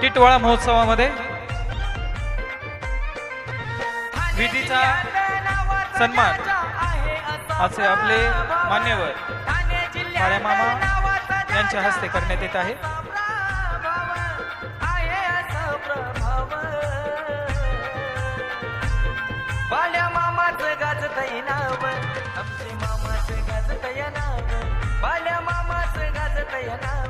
टिटवाळा महोत्सवामध्ये विधीचा सन्मान असे आपले मान्यवर मामा यांच्या हस्ते करण्यात येत आहे. बाल्या मामाचं गाजतय नाव. आमचे मामाचं गाजतय नाव. बाल्या मामाचं गाजतय नाव.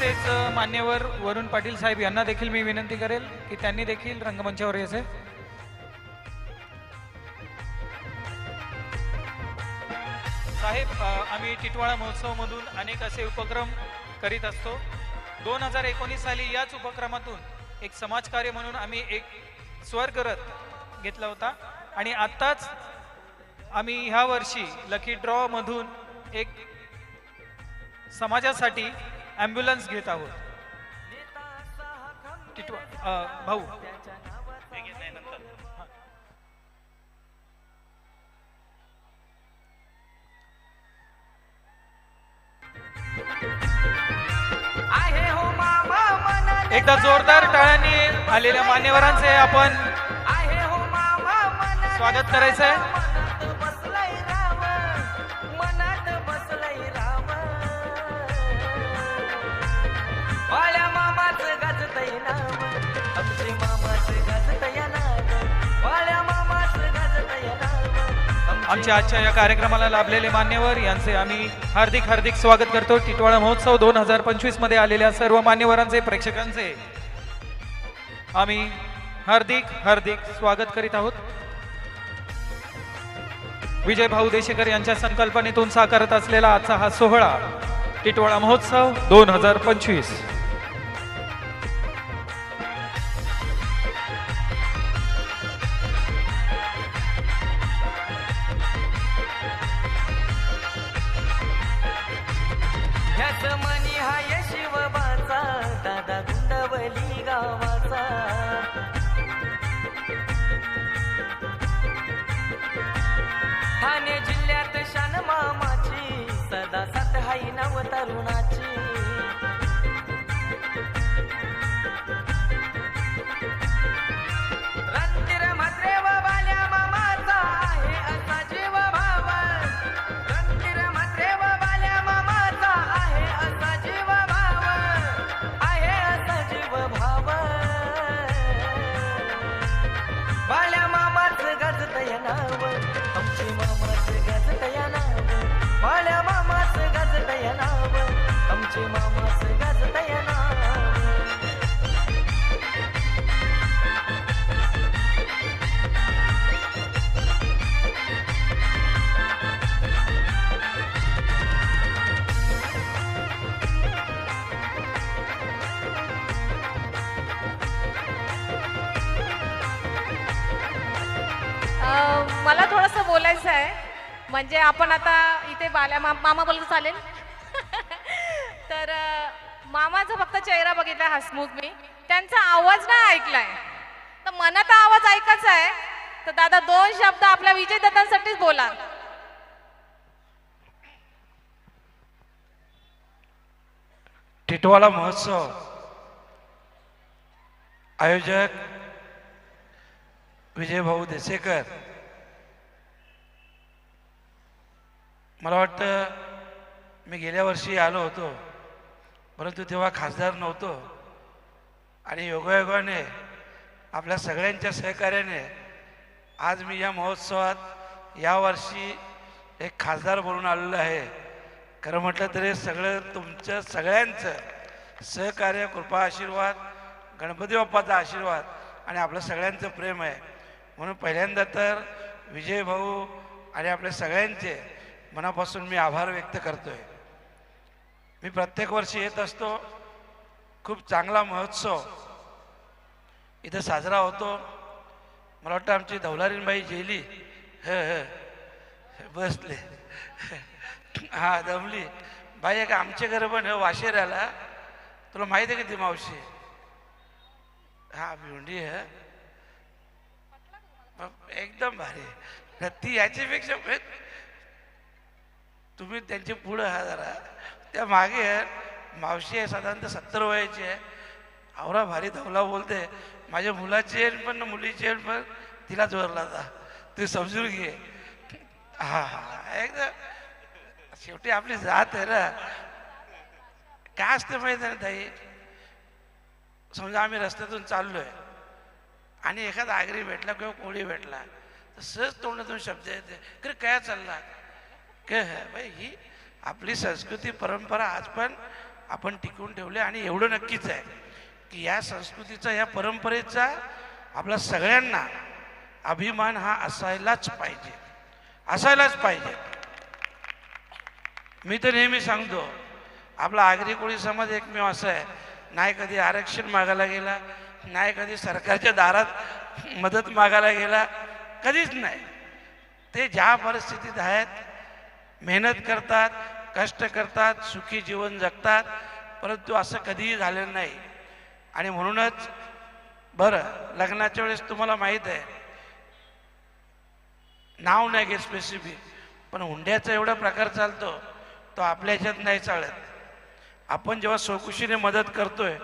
तसेच मान्यवर वरुण पाटील साहेब यांना देखील मी विनंती करेल की त्यांनी देखील रंगमंचावर यायचे. साहेब आम्ही टिटवाळा महोत्सवमधून अनेक असे उपक्रम करीत असतो. दोन हजार एकोणीस साली याच उपक्रमातून एक समाजकार्य म्हणून आम्ही एक स्वर करत घेतला होता. आणि आत्ताच आम्ही ह्या वर्षी लकी ड्रॉ मधून एक समाजासाठी ॲम्ब्युलन्स घेत आहोत. टिटवा भाऊ. एकदा जोरदार टाळ्यांनी आलेल्या मान्यवरांचे आपण आहे हो स्वागत करायचंय. आमच्या आजच्या या कार्यक्रमाला लाभलेले मान्यवर यांचे आम्ही हार्दिक हार्दिक स्वागत करतो. टिटवाळा महोत्सव दोन हजार पंचवीसमध्ये आलेल्या सर्व मान्यवरांचे प्रेक्षकांचे आम्ही हार्दिक हार्दिक स्वागत करीत आहोत. विजय भाऊ देशेकर यांच्या संकल्पनेतून साकारत असलेला आजचा हा सोहळा टिटवाळा महोत्सव दोन हजार पंचवीस. मनी हाय शिवबाचा दादा गुंडवली गावाचा. ठाणे जिल्ह्यात शान मामाची सदा सात हाई नव तरुणाची मला थोडंसं बोलायचं आहे. म्हणजे आपण आता इथे बाल्या मा मामा बोलत चालेल? मामाचा फक्त चेहरा बघितला हसमुख मी. त्यांचा आवाज नाही ऐकलाय. तर मनात आवाज ऐकायचा आहे. तर दादा दोन शब्द आपल्या विजय दत्तांसाठीच बोला. टिटवाला महोत्सव. आयोजक विजय भाऊ देसेकर. मला वाटतं मी गेल्या वर्षी आलो होतो. परंतु तेव्हा खासदार नव्हतो. आणि योगायोगाने आपल्या सगळ्यांच्या सहकार्याने आज मी या महोत्सवात यावर्षी एक खासदार बनून आलेलो आहे. खरं म्हटलं तरी सगळं तुमचं सगळ्यांचं सहकार्य कृपा आशीर्वाद गणपती बाप्पाचा आशीर्वाद आणि आपलं सगळ्यांचं प्रेम आहे. म्हणून पहिल्यांदा तर विजय भाऊ आणि आपल्या सगळ्यांचे मनापासून मी आभार व्यक्त करतो आहे मी प्रत्येक वर्षी येत असतो. खूप चांगला महोत्सव. इथं साजरा होतो. मला वाटतं आमची धवलारीनबाई जेली. ह ह बसले. हा दमली. बाई एक आमचे घर पण ह हो, वाशेऱ्याला. तुला माहिती आहे का ती मावशी? हा भिवंडी ह एकदम भारी. ती याच्यापेक्षा तुम्ही त्यांचे पुढं हा जरा. त्या मागे मावशी आहे साधारणतः सत्तर वयाची आहे. आवरा भारी धवला बोलते. माझ्या मुलाची आहे पण मुलीची आहे पण तिला जोरला जा. तू समजून घे. हा हा एकदम शेवटी आपली जात आहे ना. काय असते माहिती आहे ना ताई? समजा आम्ही रस्त्यातून चाललोय आणि एखादा आगरी भेटला किंवा कोळी भेटला तर सहज तोंडातून शब्द येते. अरे काय चालला? काय है? बाई ही आपली संस्कृती परंपरा आज पण आपण टिकवून ठेवली आणि एवढं नक्कीच आहे की या संस्कृतीचा या परंपरेचा आपल्या सगळ्यांना अभिमान हा असायलाच पाहिजे. असायलाच पाहिजे. मी तर नेहमी सांगतो आपला आगरी कोळी समाज एकमेव असा आहे. नाही कधी आरक्षण मागायला गेला नाही कधी सरकारच्या दारात मदत मागायला गेला कधीच नाही. ते ज्या परिस्थितीत आहेत मेहनत करतात कष्ट करतात सुखी जीवन जगतात परंतु असं कधीही झालेलं नाही. आणि म्हणूनच बरं लग्नाच्या वेळेस तुम्हाला माहीत आहे नाव नाही घेत स्पेसिफिक पण हुंड्याचा एवढा प्रकार चालतो तो आपल्या ह्याच्यात नाही चालत. आपण जेव्हा सोकुशीने मदत करतोय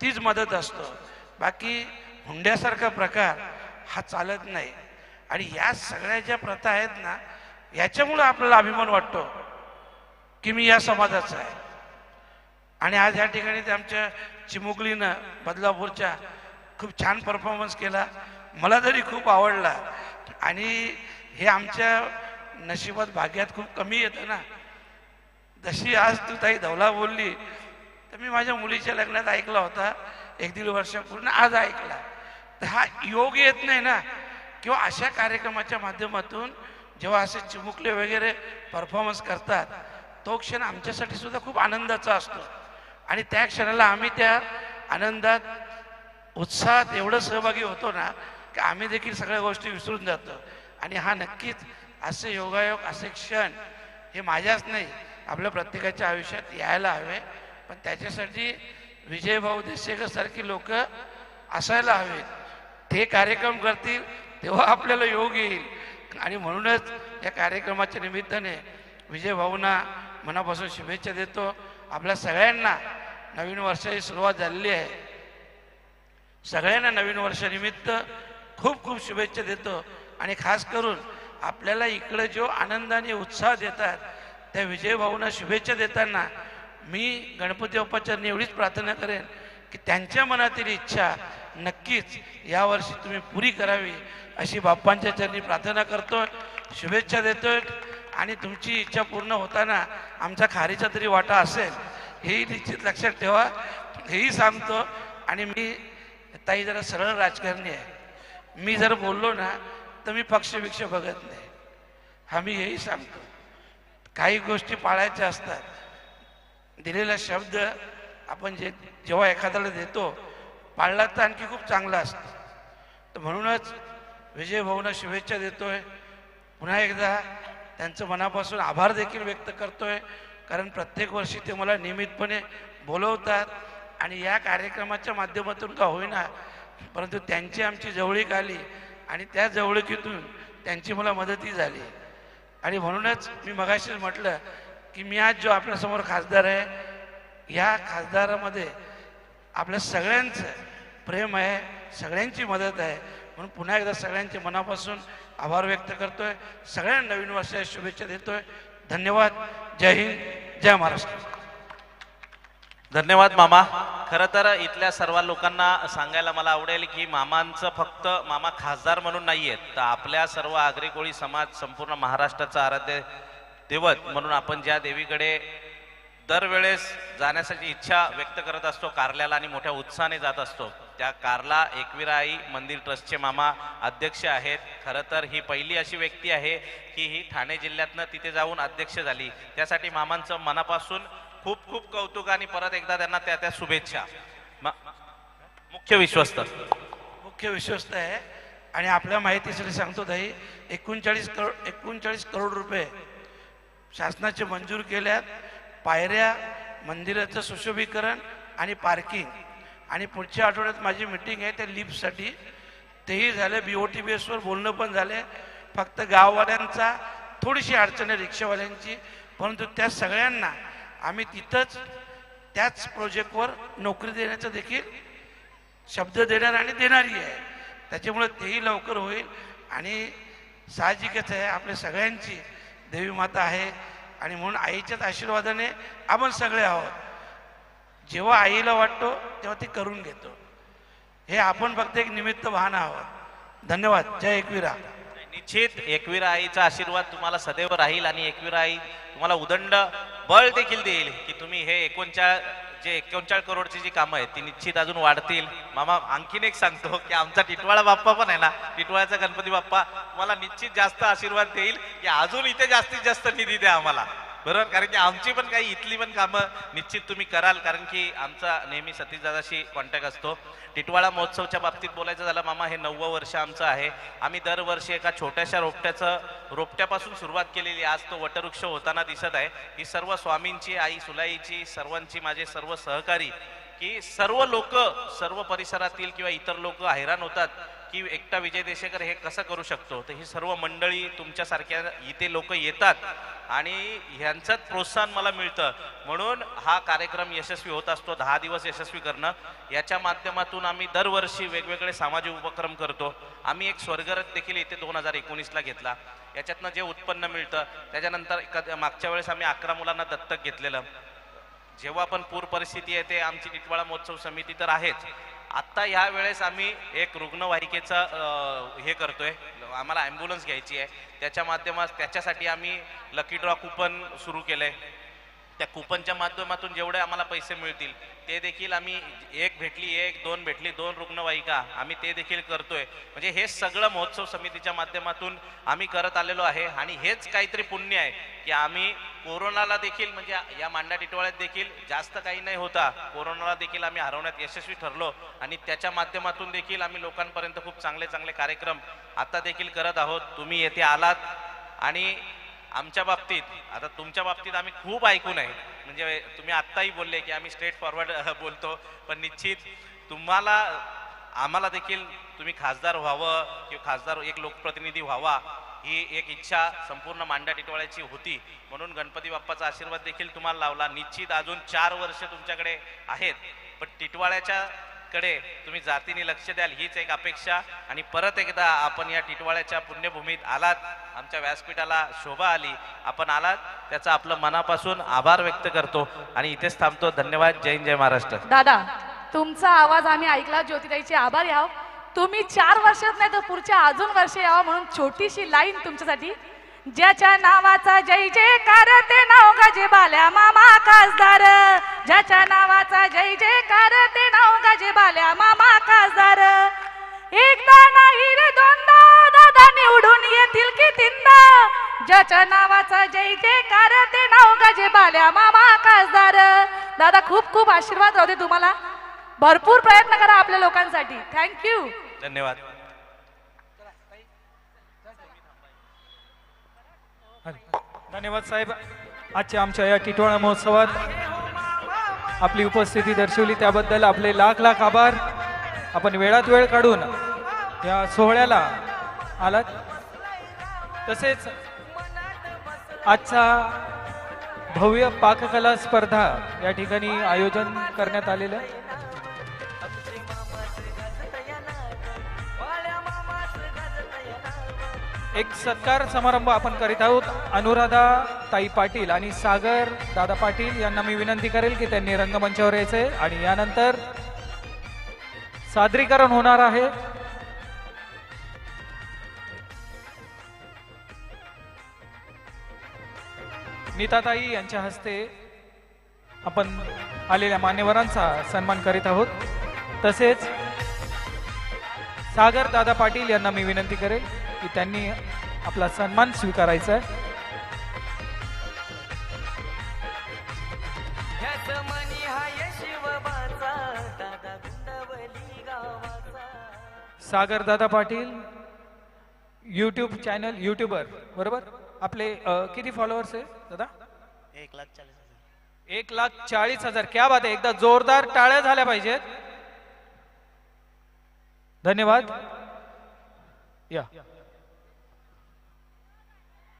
तीच मदत असतो. बाकी हुंड्यासारखा प्रकार हा चालत नाही. आणि या सगळ्या ज्या प्रथा आहेत ना याच्यामुळं आपल्याला अभिमान वाटतो की मी या समाजाचा आहे. आणि आज या ठिकाणी ते आमच्या चिमुकलीनं बदलापूरच्या खूप छान परफॉर्मन्स केला. मला तरी खूप आवडला. आणि हे आमच्या नशिबात भाग्यात खूप कमी येतं ना. जशी आज तू ताई धवला बोलली तर मी माझ्या मुलीच्या लग्नात ऐकला होता. एक दीड वर्षापूर्वी आज ऐकला. तर हा योग येत नाही ना. किंवा अशा कार्यक्रमाच्या माध्यमातून जेव्हा असे चिमुकले वगैरे परफॉर्मन्स करतात तो क्षण आमच्यासाठी सुद्धा खूप आनंदाचा असतो. आणि त्या क्षणाला आम्ही त्या आनंदात उत्साहात एवढं सहभागी होतो ना की आम्ही देखील सगळ्या गोष्टी विसरून जातो. आणि हा नक्कीच असे योगायोग असे क्षण हे माझ्याच नाही आपल्या प्रत्येकाच्या आयुष्यात यायला हवे. पण त्याच्यासाठी विजयभाऊ देशेकर सारखी लोक असायला हवेत. ते कार्यक्रम करतील तेव्हा आपल्याला योग येईल. आणि म्हणूनच या कार्यक्रमाच्या निमित्ताने विजय भाऊंना मनापासून शुभेच्छा देतो. आपल्या सगळ्यांना नवीन वर्षाची सुरुवात झालेली आहे. सगळ्यांना नवीन वर्षानिमित्त खूप खूप शुभेच्छा देतो. आणि खास करून आपल्याला इकडे जो आनंद आणि उत्साह देतात त्या विजय भाऊंना शुभेच्छा देताना मी गणपती बाप्पाच्या एवढीच प्रार्थना करेन की त्यांच्या मनातील इच्छा नक्कीच यावर्षी तुम्ही पुरी करावी अशी बाप्पांच्या चरणी प्रार्थना करतोय शुभेच्छा देतोय आणि तुमची इच्छा पूर्ण होताना आमचा खारीचा तरी वाटा असेल हेही निश्चित लक्षात ठेवा. हेही सांगतो आणि मी ताई जरा सरळ राजकारणी आहे. मी जर बोललो ना तर मी पक्षविक्ष बघत नाही. हा मी हेही सांगतो. काही गोष्टी पाळायच्या असतात. दिलेला शब्द आपण जे जेव्हा एखाद्याला देतो पाळला तर आणखी खूप चांगला असतं. तर म्हणूनच विजय भाऊंना शुभेच्छा देतोय. पुन्हा एकदा त्यांचं मनापासून आभार देखील व्यक्त करतोय. कारण प्रत्येक वर्षी ते मला नियमितपणे बोलवतात. आणि या कार्यक्रमाच्या माध्यमातून का होईना परंतु त्यांची आमची जवळीक आली आणि त्या जवळीकीतून त्यांची मला मदतही झाली. आणि म्हणूनच मी मगाशीच म्हटलं की मी आज जो आपल्यासमोर खासदार आहे या खासदारामध्ये आपल्या सगळ्यांचं प्रेम आहे सगळ्यांची मदत आहे. म्हणून पुन्हा एकदा सगळ्यांचे मनापासून आभार व्यक्त करतोय. सगळ्यांना नवीन वर्षाच्या शुभेच्छा देतोय. धन्यवाद. जय हिंद. जय महाराष्ट्र. धन्यवाद मामा. खरं तर इथल्या सर्व लोकांना सांगायला मला आवडेल की मामांचं फक्त मामा खासदार म्हणून नाही आहेत तर आपल्या सर्व आगरी कोळी समाज संपूर्ण महाराष्ट्राचा आराध्य दैवत म्हणून आपण ज्या देवीकडे दरवेळेस जाण्यासाठी इच्छा व्यक्त करत असतो कारल्याला आणि मोठ्या उत्साहाने जात असतो. त्या कारला एकविराई मंदिर ट्रस्टचे मामा अध्यक्ष आहेत. खरं तर ही पहिली अशी व्यक्ती आहे की ही ठाणे जिल्ह्यातनं तिथे जाऊन अध्यक्ष झाली. त्यासाठी मामांचं मनापासून खूप खूप कौतुक आणि परत एकदा त्यांना त्या त्या शुभेच्छा. म- मुख्य विश्वस्त. मुख्य विश्वस्त आहे. आणि आपल्या माहितीसाठी सांगतो ताई एकोणचाळीस करोड एकोणचाळीस करोड रुपये शासनाचे मंजूर केल्यात. पायऱ्या मंदिराचं सुशोभीकरण आणि पार्किंग आणि पुढच्या आठवड्यात माझी मिटिंग आहे त्या लिफ्टसाठी तेही झालं बी ओ टी बी एसवर बोलणं पण झालं. फक्त गाववाल्यांचा थोडीशी अडचण आहे रिक्षावाल्यांची. परंतु त्या सगळ्यांना आम्ही तिथंच त्याच प्रोजेक्टवर नोकरी देण्याचं देखील शब्द देणार आणि देणारी आहे. त्याच्यामुळे तेही लवकर होईल. आणि साहजिकच आहे आपल्या सगळ्यांची देवी माता आहे. आणि म्हणून आईच्याच आशीर्वादाने आपण सगळे आहोत. जेव्हा आईला वाटतो तेव्हा ती करून घेतो. हे आपण फक्त एक निमित्त वाहन आहोत. धन्यवाद. जय एकवीरा. निश्चित एकवीरा आईचा आशीर्वाद तुम्हाला सदैव राहील आणि एकवीरा आई तुम्हाला उदंड बळ देखील देईल की तुम्ही हे एकोणच्या जे एकोणचाळीस करोडची जी कामं आहेत ती निश्चित अजून वाढतील. मामा आणखीन एक सांगतो की आमचा टिटवाळा बाप्पा पण आहे ना टिटवाळ्याचा गणपती बाप्पा मला निश्चित जास्त आशीर्वाद देईल की अजून इथे जास्तीत जास्त निधी द्या आम्हाला. बरोबर? कारण की आमची पण काही इथली पण कामं निश्चित तुम्ही कराल कारण की आमचा नेहमी सतीशदादाशी कॉन्टॅक्ट असतो. टिटवाळा महोत्सवच्या बाबतीत बोलायचं झालं मामा हे नववं वर्ष आमचं आहे. आम्ही दरवर्षी एका छोट्याशा रोपट्याचं रोपट्यापासून सुरुवात केलेली आज तो वटवृक्ष होताना दिसत आहे. ही सर्व स्वामींची आई सुलाईची सर्वांची माझे सर्व सहकारी की सर्व लोक सर्व परिसरातील किंवा इतर लोक हैराण होतात. की एकटा विजय देशेकर हे कसं करू शकतो? तर ही सर्व मंडळी तुमच्यासारख्या इथे लोक येतात आणि ह्यांचंच प्रोत्साहन मला मिळतं. म्हणून हा कार्यक्रम यशस्वी होत असतो दहा दिवस यशस्वी करणं. याच्या माध्यमातून आम्ही दरवर्षी वेगवेगळे सामाजिक उपक्रम करतो. आम्ही एक स्वर्गरथ देखील इथे दोन हजार एकोणीसला घेतला. याच्यातनं जे उत्पन्न मिळतं त्याच्यानंतर मागच्या वेळेस आम्ही अकरा मुलांना दत्तक घेतलेलं. जेव्हा पण पूर परिस्थिती येते आमची टिटवाळा महोत्सव समिती तर आहेच. आत्ता ह्या वेळेस आम्ही एक रुग्णवाहिकेचा हे करतोय. आम्हाला ॲम्ब्युलन्स घ्यायची आहे. त्याच्या माध्यमात त्याच्यासाठी आम्ही लकी ड्रॉ कुपन सुरू केलं आहे त्या कुपनच्या माध्यमातून जेवढे आम्हाला पैसे मिळतील ते देखील आम्ही एक भेटली एक दोन भेटली दोन रुग्णवाहिका आम्ही ते देखील करतोय. म्हणजे हे सगळं महोत्सव समितीच्या माध्यमातून आम्ही करत आलेलो आहे. आणि हेच काहीतरी पुण्य आहे की आम्ही कोरोनाला देखील म्हणजे या मांडा टिटवाळ्यात देखील जास्त काही नाही होता. कोरोनाला देखील आम्ही हरवण्यात यशस्वी ठरलो. आणि त्याच्या माध्यमातून देखील आम्ही लोकांपर्यंत खूप चांगले चांगले कार्यक्रम आता देखील करत आहोत. तुम्ही येथे आलात. आणि आमच्या बाबतीत आता तुमच्या बाबतीत आम्ही खूप ऐकून आहे. म्हणजे तुम्ही आत्ताही बोलले की आम्ही स्ट्रेट फॉरवर्ड बोलतो. पण निश्चित तुम्हाला आम्हाला देखील तुम्ही खासदार व्हावं किंवा खासदार एक लोकप्रतिनिधी व्हावा ही एक इच्छा संपूर्ण मांडा टिटवाळ्याची होती. म्हणून गणपती बाप्पाचा आशीर्वाद देखील तुम्हाला लावला. निश्चित अजून चार वर्ष तुमच्याकडे आहेत. पण टिटवाळ्याच्या कडे तुम्ही जातीने लक्ष द्याल हीच एक अपेक्षा. आणि परत एकदा आपण या टिटवाळ्याच्या पुण्यभूमीत आलात. आमच्या व्यासपीठाला शोभा आली. आपण आलात. त्याचा आपलं मनापासून आभार व्यक्त करतो. आणि इथेच थांबतो. धन्यवाद. जय जय महाराष्ट्र. दादा तुमचा आवाज आम्ही ऐकला. ज्योतिताईचे आभार याव. तुम्ही चार वर्षात नाही तर पुढच्या अजून वर्ष यावं म्हणून छोटीशी लाईन तुमच्यासाठी. ज्याच्या नावाचा जय जयकार ते नाव गजे बाल्या मामा खासदार. ज्याच्या नावाचा जय जयकार ते नाव ज्याच्या नावाचा जय जयकार ते नाव गाजे बाल्या मामा खासदार. दादा खूप खूप आशीर्वाद राहू दे तुम्हाला. भरपूर प्रयत्न करा आपल्या लोकांसाठी. थँक्यू धन्यवाद. धन्यवाद साहेब. आजच्या आमच्या या टिटवाळा महोत्सवात आपली उपस्थिती दर्शवली. त्याबद्दल आपले लाख लाख आभार. आपण वेळात वेळ काढून या सोहळ्याला आलात. तसेच आजचा भव्य पाककला स्पर्धा या ठिकाणी आयोजन करण्यात आलेलं एक सत्कार समारंभ आपण करीत आहोत. अनुराधा ताई पाटील आणि सागर दादा पाटील यांना मी विनंती करेल की त्यांनी रंगमंचावर यायचंय आणि यानंतर सादरीकरण होणार आहे. नीताताई यांच्या हस्ते आपण आलेल्या मान्यवरांचा सन्मान करीत आहोत. तसेच सागर दादा पाटील यांना मी विनंती करेल की त्यांनी आपला सन्मान स्वीकारायचा आहे. सागर Dada Patil YouTube channel YouTuber बरोबर? आपले किती फॉलोअर्स आहे दादा? एक लाख चाळीस हजार. एक लाख चाळीस हजार. क्या बात आहे. एकदा जोरदार टाळ्या झाल्या पाहिजेत. धन्यवाद. या.